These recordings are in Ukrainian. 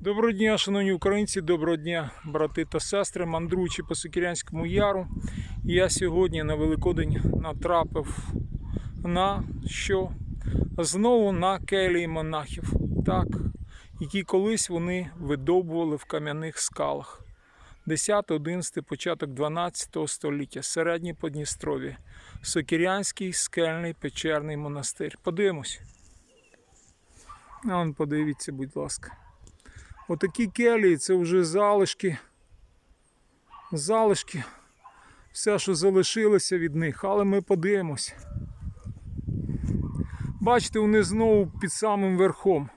Доброго дня, шановні українці, доброго дня, брати та сестри, мандруючи по Сокірянському яру. Я сьогодні на Великодень натрапив на що? Знову на келії монахів, так, які колись вони видобували в кам'яних скалах. 10, 11, початок 12 століття, середнє Подністров'я, Сокірянський скельний печерний монастир. Подивимось. Вон подивіться, будь ласка. Отакі келії це вже залишки. Залишки. Все, що залишилося від них, але ми подивимось. Бачите, вони знову під самим верхом.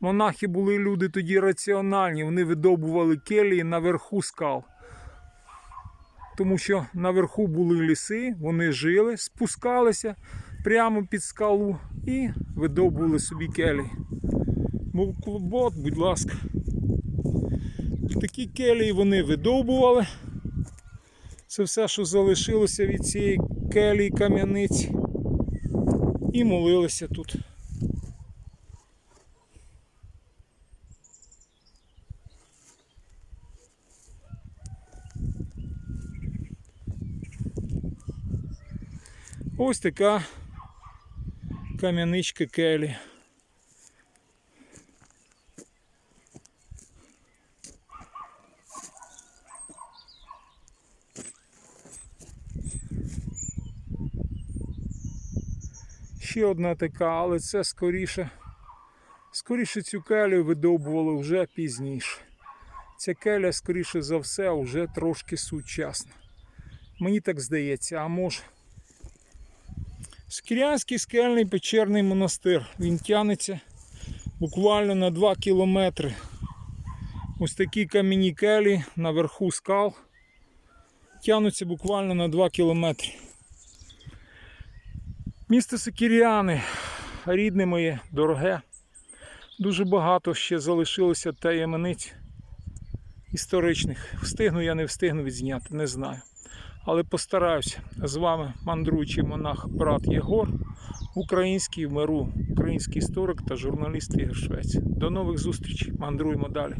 Монахи були люди тоді раціональні, вони видобували келії наверху скал. Тому що наверху були ліси, вони жили, спускалися прямо під скалу і видобували собі келії. От, будь ласка. Такі келії вони видовбували. Це все, що залишилося від цієї келії кам'яниці. І молилися тут. Ось така кам'яничка келі. Ще одна така, але це скоріше. Скоріше цю келю видобували вже пізніше. Ця келя, скоріше за все, вже трошки сучасна. Мені так здається, а може. Скірянський скельний печерний монастир. Він тягнеться буквально на 2 кілометри. Ось такі кам'яні келі наверху скал. Тягнуться буквально на 2 кілометри. Місто Сокіряни, рідне моє, дороге. Дуже багато ще залишилося таємниць історичних. Встигну я не встигну відзняти, не знаю. Але постараюся. З вами мандруючий монах брат Єгор, український в миру, український історик та журналіст Ігор Швець. До нових зустрічей. Мандруємо далі.